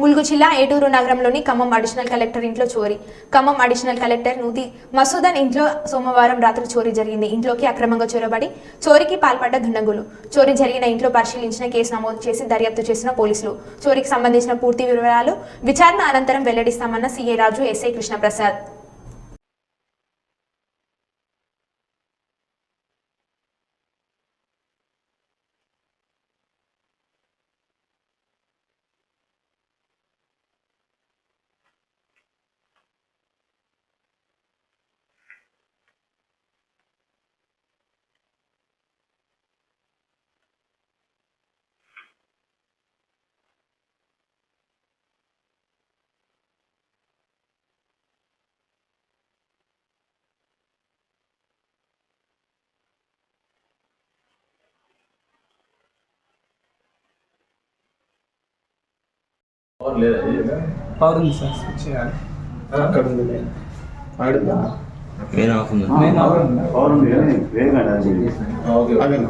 ములుగు జిల్లా ఏటూరు నగరంలోని Khammam additional collector ఇంట్లో చోరీ. ఖమ్మం అడిషనల్ కలెక్టర్ నూతి మసూదన్ ఇంట్లో సోమవారం రాత్రి చోరీ జరిగింది. ఇంట్లోకి అక్రమంగా చొరబడి చోరీకి పాల్పడ్డ దుండగులు చోరీ జరిగిన ఇంట్లో పరిశీలించిన కేసు నమోదు చేసి దర్యాప్తు చేసిన పోలీసులు. చోరీకి సంబంధించిన పూర్తి వివరాలు విచారణ అనంతరం వెల్లడిస్తామన్న CA Raju SI Krishnaprasad. Power లేదా ఇది? పవర్ ఉంది సార్ స్విచ్ చేయాలి అక్కడ ఉంది లైన్. ఆడుందా మెయిన్ ఆఫ్ ఉంది నేను ఆఫ్ ఉందా? పవర్ ఉంది కానీ వేగంగా అది ఆ, ఓకే అదేనా